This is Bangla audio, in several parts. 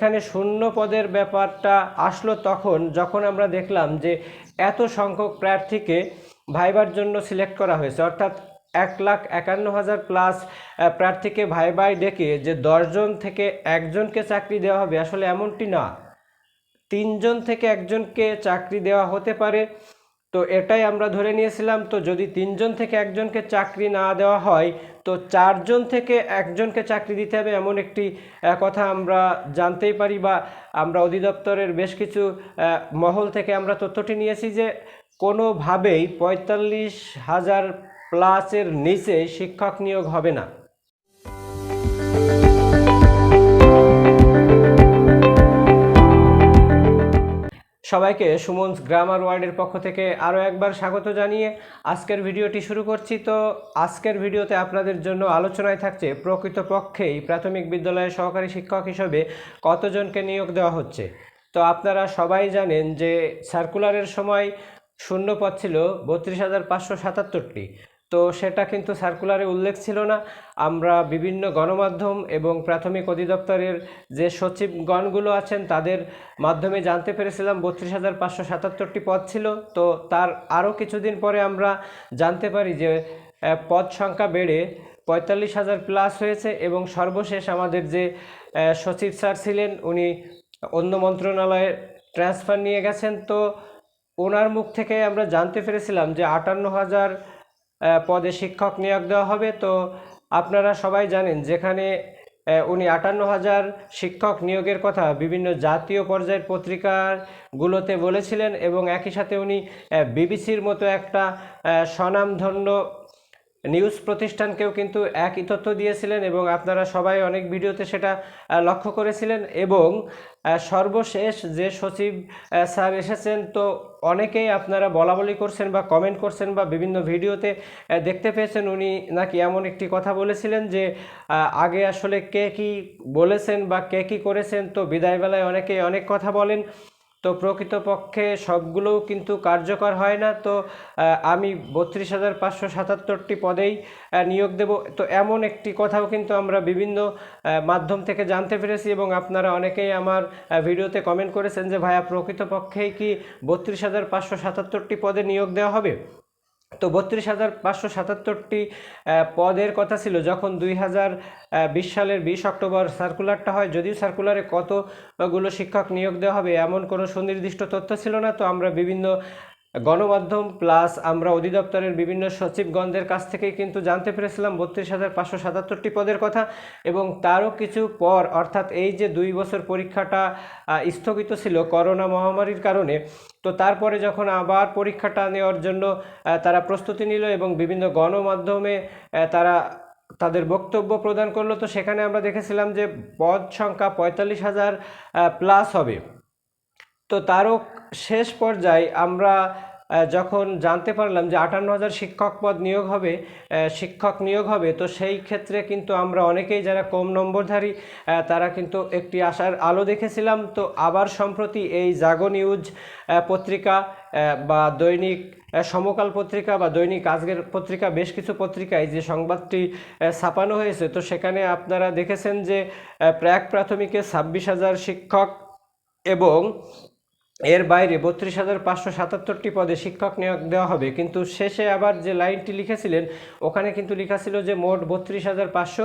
এখানে শূন্য পদের ব্যাপারটা আসলো তখন যখন আমরা দেখলাম যে এত সংখ্যক প্রার্থীকে ভাইবার জন্য সিলেক্ট করা হয়েছে। অর্থাৎ এক লাখ একান্ন হাজার প্লাস প্রার্থীকে ভাই ভাই ডেকে যে দশজন থেকে একজনকে চাকরি দেওয়া হবে, আসলে এমনটি না। তিনজন থেকে একজনকে চাকরি দেওয়া হতে পারে। তো এটাই আমরা ধরে নিয়েছিলাম। তো যদি তিনজন থেকে একজনকে চাকরি না দেওয়া হয়, তো চারজন থেকে একজনকে চাকরি দিতে হবে এমন একটি কথা আমরা জানতেই পারি বা আমরা অধিদপ্তরের বেশ কিছু মহল থেকে আমরা তথ্যটি নিয়েছি যে কোনোভাবেই পঁয়তাল্লিশ হাজার প্লাসের নিচে শিক্ষক নিয়োগ হবে না। সবাইকে সুমন গ্রামার ওয়ার্ডের পক্ষ থেকে আরও একবার স্বাগত জানিয়ে আজকের ভিডিওটি শুরু করছি। তো আজকের ভিডিওতে আপনাদের জন্য আলোচনায় থাকছে প্রকৃতপক্ষেই প্রাথমিক বিদ্যালয়ে সহকারী শিক্ষক হিসেবে কতজনকে নিয়োগ দেওয়া হচ্ছে? তো আপনারা সবাই জানেন যে সার্কুলারের সময় শূন্য পদ ছিল বত্রিশ হাজার পাঁচশো সাতাত্তরটি। তো সেটা কিন্তু সার্কুলারে উল্লেখ ছিল না। আমরা বিভিন্ন গণমাধ্যম এবং প্রাথমিক অধিদপ্তরের যে সচিবগণগুলো আছেন, তাদের মাধ্যমে জানতে পেরেছিলাম বত্রিশ হাজার পাঁচশো সাতাত্তরটি পদ ছিল। তো তার আরও কিছুদিন পরে আমরা জানতে পারি যে পদ সংখ্যা বেড়ে পঁয়তাল্লিশ হাজার প্লাস হয়েছে এবং সর্বশেষ আমাদের যে সচিব স্যার ছিলেন, উনি অন্য মন্ত্রণালয়ে ট্রান্সফার নিয়ে গেছেন। তো ওনার মুখ থেকে আমরা জানতে পেরেছিলাম যে আটান্ন হাজার পদে শিক্ষক নিয়োগ দেওয়া হবে। তো আপনারা সবাই জানেন, যেখানে উনি আটান্ন হাজার শিক্ষক নিয়োগের কথা বিভিন্ন জাতীয় পর্যায়ের পত্রিকাগুলোতে বলেছিলেন এবং একই সাথে উনি বিবিসির মতো একটা স্বনামধন্য নিউজ প্রতিষ্ঠানকেও কিন্তু একই তথ্য দিয়েছিলেন এবং আপনারা সবাই অনেক ভিডিওতে সেটা লক্ষ্য করেছিলেন এবং সর্বশেষ যে সচিব স্যার এসেছেন তো অনেকেই আপনারা বলা বলি করছেন বা কমেন্ট করছেন বা বিভিন্ন ভিডিওতে দেখতে পেয়েছেন। উনি নাকি এমন একটি কথা বলেছিলেন যে আগে আসলে কে কি বলেছেন বা কে কি করেছেন তো বিদায়বেলায় অনেকেই অনেক কথা বলেন। তো প্রকৃতপক্ষে সবগুলোও কিন্তু কার্যকর হয় না। তো আমি বত্রিশ হাজার পাঁচশো সাতাত্তরটি পদেই নিয়োগ দেব। তো এমন একটি কথাও কিন্তু আমরা বিভিন্ন মাধ্যম থেকে জানতে পেরেছি এবং আপনারা অনেকেই আমার ভিডিওতে কমেন্ট করেছেন যে, ভাইয়া প্রকৃতপক্ষেই কি বত্রিশ হাজার পাঁচশো সাতাত্তরটি পদে নিয়োগ দেওয়া হবে? তো বত্রিশ হাজার পাঁচশো সাতাত্তরটি পদের কথা ছিল। যখন দুই হাজার বিশ সালের বিশ অক্টোবর সার্কুলারটা হয়, যদিও সার্কুলারে কতগুলো শিক্ষক নিয়োগ দেওয়া হবে এমন কোনো সুনির্দিষ্ট তথ্য ছিল না। তো আমরা বিভিন্ন গণমাধ্যম প্লাস আমরা অধিদপ্তরের বিভিন্ন সচিবগণদের কাছ থেকেই কিন্তু জানতে পেরেছিলাম বত্রিশ হাজার পাঁচশো সাতাত্তরটি পদের কথা এবং তারও কিছু পর, অর্থাৎ এই যে দুই বছর পরীক্ষাটা স্থগিত ছিল করোনা মহামারীর কারণে, তো তারপরে যখন আবার পরীক্ষাটা নেওয়ার জন্য তারা প্রস্তুতি নিল এবং বিভিন্ন গণমাধ্যমে তারা তাদের বক্তব্য প্রদান করল, তো সেখানে আমরা দেখেছিলাম যে পদ সংখ্যা পঁয়তাল্লিশ হাজার প্লাস হবে। তো তারও শেষ পর্যায়ে আমরা যখন জানতে পারলাম যে আটান্ন হাজার শিক্ষক পদ নিয়োগ হবে শিক্ষক নিয়োগ হবে, তো সেই ক্ষেত্রে কিন্তু আমরা অনেকেই যারা কম নম্বরধারী তারা কিন্তু একটি আশার আলো দেখেছিলাম। তো আবার সম্প্রতি এই জাগো নিউজ পত্রিকা বা দৈনিক সমকাল পত্রিকা বা দৈনিক আজকের পত্রিকা, বেশ কিছু পত্রিকায় যে সংবাদটি ছাপানো হয়েছে, তো সেখানে আপনারা দেখেছেন যে প্রাক প্রাথমিকে ছাব্বিশ হাজার শিক্ষক এবং এর বাইরে বত্রিশ হাজার পাঁচশো সাতাত্তরটি পদে শিক্ষক নিয়োগ দেওয়া হবে। কিন্তু শেষে আবার যে লাইনটি লিখেছিলেন, ওখানে কিন্তু লেখা ছিল যে মোট বত্রিশ হাজার পাঁচশো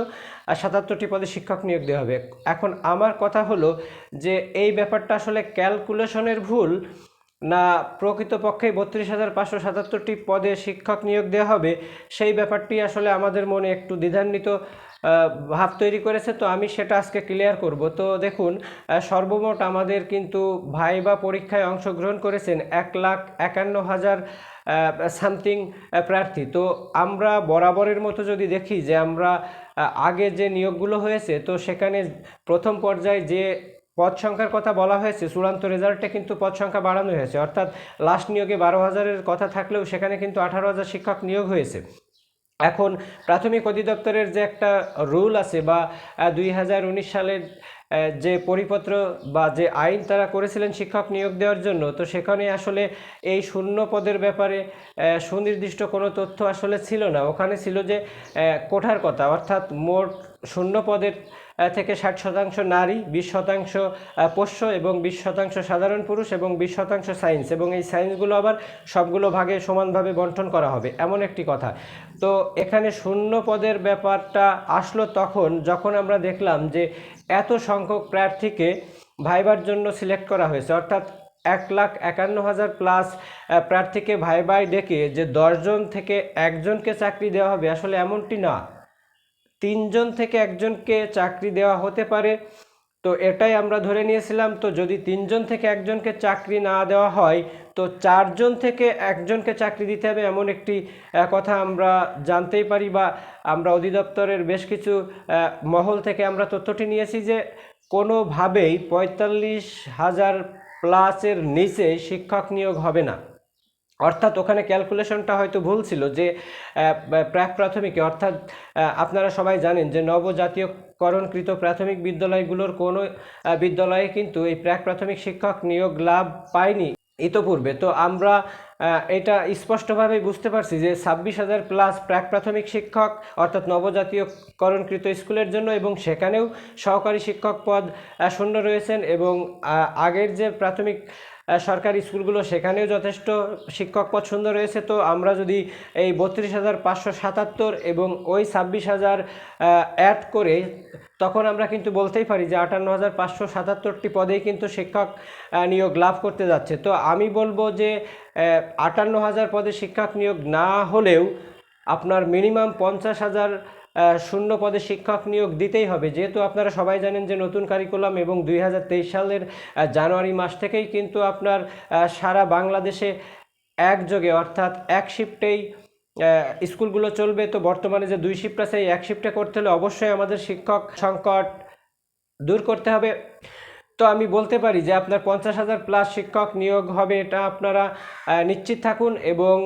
সাতাত্তরটি পদে শিক্ষক নিয়োগ দেওয়া হবে। এখন আমার কথা হলো যে এই ব্যাপারটা আসলে ক্যালকুলেশনের ভুল না প্রকৃতপক্ষে বত্রিশ হাজার পাঁচশো সাতাত্তরটি পদে শিক্ষক নিয়োগ দেওয়া হবে, সেই ব্যাপারটি আসলে আমাদের মনে একটু দ্বিধান্বিত ভাব তৈরি করেছে, তো আমি সেটা আজকে ক্লিয়ার করব। তো দেখুন সর্বমোট আমাদের কিন্তু ভাইবা পরীক্ষায় অংশগ্রহণ করেছেন এক লাখ একান্ন হাজার সামথিং প্রার্থী। তো আমরা বরাবরের মতো যদি দেখি যে আমরা আগে যে নিয়োগগুলো হয়েছে, তো সেখানে প্রথম পর্যায়ে যে পদ সংখ্যার কথা বলা হয়েছে, চূড়ান্ত রেজাল্টে কিন্তু পদ সংখ্যা বাড়ানো হয়েছে। অর্থাৎ লাস্ট নিয়োগে বারো হাজারের কথা থাকলেও সেখানে কিন্তু আঠারো হাজার শিক্ষক নিয়োগ হয়েছে। এখন প্রাথমিক অধিদপ্তরের যে একটা রুল আছে বা দুই হাজার উনিশ সালের যে পরিপত্র বা যে আইন তারা করেছিলেন শিক্ষক নিয়োগ দেওয়ার জন্য, তো সেখানে আসলে এই শূন্য পদের ব্যাপারে সুনির্দিষ্ট কোনো তথ্য আসলে ছিল না। ওখানে ছিল যে কোঠার কথা, অর্থাৎ মোট শূন্য পদের থেকে ষাট শতাংশ নারী, বিশ শতাংশ পোষ্য এবং বিশ শতাংশ সাধারণ পুরুষ এবং বিশ শতাংশ সায়েন্স এবং এই সায়েন্সগুলো আবার সবগুলো ভাগে সমানভাবে বন্টন করা হবে, এমন একটি কথা। তো এখানে শূন্য পদের ব্যাপারটা আসলো তখন যখন আমরা দেখলাম যে এত সংখ্যক প্রার্থীকে ভাইবার জন্য সিলেক্ট করা হয়েছে, অর্থাৎ এক লাখ একান্ন হাজার প্লাস প্রার্থীকে ভাইবাই ডেকে যে দশজন থেকে একজনকে চাকরি দেওয়া হবে, আসলে এমনটি না। তিনজন থেকে একজনকে চাকরি দেওয়া হতে পারে। তো এটাই আমরা ধরে নিয়েছিলাম। তো যদি তিনজন থেকে একজনকে চাকরি না দেওয়া হয়, তো চারজন থেকে একজনকে চাকরি দিতে হবে এমন একটি কথা আমরা জানতেই পারি বা আমরা অধিদপ্তরের বেশ কিছু মহল থেকে আমরা তথ্যটি নিয়েছি যে কোনোভাবেই পঁয়তাল্লিশ হাজার প্লাসের নিচে শিক্ষক নিয়োগ হবে না। অর্থাৎ ওখানে ক্যালকুলেশনটা হয়তো ভুল ছিল যে প্রাক প্রাথমিকে, অর্থাৎ আপনারা সবাই জানেন যে নবজাতীয়করণকৃত প্রাথমিক বিদ্যালয়গুলোর কোনো বিদ্যালয়ে কিন্তু এই প্রাক প্রাথমিক শিক্ষক নিয়োগ লাভ পায়নি ইতোপূর্বে। তো আমরা এটা স্পষ্টভাবে বুঝতে পারছি যে ছাব্বিশ হাজার প্লাস প্রাক প্রাথমিক শিক্ষক, অর্থাৎ নবজাতীয়করণকৃত স্কুলের জন্য এবং সেখানেও সহকারী শিক্ষক পদ শূন্য রয়েছেন এবং আগের যে প্রাথমিক সরকারি স্কুলগুলো সেখানেও যথেষ্ট শিক্ষক পছন্দ রয়েছে। তো আমরা যদি এই বত্রিশ হাজার পাঁচশো সাতাত্তর এবং ওই ছাব্বিশ হাজার অ্যাড করে, তখন আমরা কিন্তু বলতেই পারি যে আটান্ন হাজার পাঁচশো সাতাত্তরটি পদেই কিন্তু শিক্ষক নিয়োগ লাভ করতে যাচ্ছে। তো আমি বলব যে আটান্ন হাজার পদে শিক্ষক নিয়োগ না হলেও আপনার মিনিমাম পঞ্চাশ হাজার শূন্য পদে শিক্ষক নিয়োগ দিতেই হবে। যেহেতু আপনারা সবাই জানেন যে নতুন কারিকুলাম এবং দুই হাজার তেইশ সালের জানুয়ারি মাস থেকেই কিন্তু আপনার সারা বাংলাদেশে একযোগে অর্থাৎ এক শিফটেই স্কুলগুলো চলবে। তো বর্তমানে যে দুই শিফট আছে, এই এক শিফটে করতে হলে অবশ্যই আমাদের শিক্ষক সংকট দূর করতে হবে। তো আমি বলতে পারি যে আপনার পঞ্চাশ হাজার প্লাস শিক্ষক নিয়োগ হবে, এটা আপনারা নিশ্চিত থাকুন এবং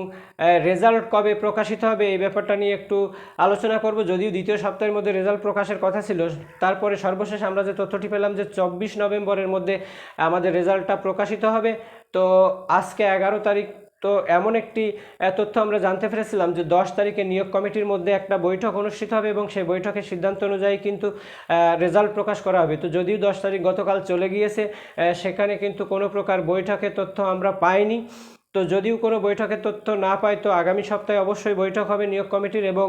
রেজাল্ট কবে প্রকাশিত হবে এই ব্যাপারটা নিয়ে একটু আলোচনা করব। যদিও দ্বিতীয় সপ্তাহের মধ্যে রেজাল্ট প্রকাশের কথা ছিল, তারপরে সর্বশেষ আমরা যে তথ্যটি পেলাম যে চব্বিশ নভেম্বরের মধ্যে আমাদের রেজাল্টটা প্রকাশিত হবে। তো আজকে এগারো তারিখ তো এমন একটি তথ্য আমরা জানতে পেরেছিলাম যে দশ তারিখে নিয়োগ কমিটির মধ্যে একটা বৈঠক অনুষ্ঠিত হবে এবং সেই বৈঠকের সিদ্ধান্ত অনুযায়ী কিন্তু রেজাল্ট প্রকাশ করা হবে। তো যদিও দশ তারিখ গতকাল চলে গিয়েছে সেখানে কিন্তু কোনো প্রকার বৈঠকের তথ্য আমরা পাইনি। তো যদিও কোনো বৈঠকের তথ্য না পাই, তো আগামী সপ্তাহে অবশ্যই বৈঠক হবে নিয়োগ কমিটির এবং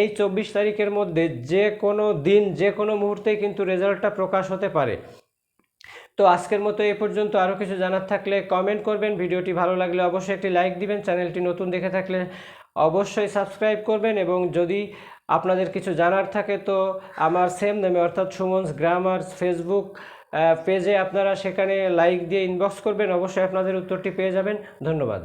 এই চব্বিশ তারিখের মধ্যে যে কোনো দিন, যে কোনো মুহূর্তেই কিন্তু রেজাল্টটা প্রকাশ হতে পারে। তো আজকের মতো এ পর্যন্ত। আরও কিছু জানার থাকলে কমেন্ট করবেন। ভিডিওটি ভালো লাগলে অবশ্যই একটি লাইক দিবেন। চ্যানেলটি নতুন দেখে থাকলে অবশ্যই সাবস্ক্রাইব করবেন এবং যদি আপনাদের কিছু জানার থাকে তো আমার সেম নামে অর্থাৎ সুমনস গ্রামার ফেসবুক পেজে আপনারা সেখানে লাইক দিয়ে ইনবক্স করবেন। অবশ্যই আপনাদের উত্তরটি পেয়ে যাবেন। ধন্যবাদ।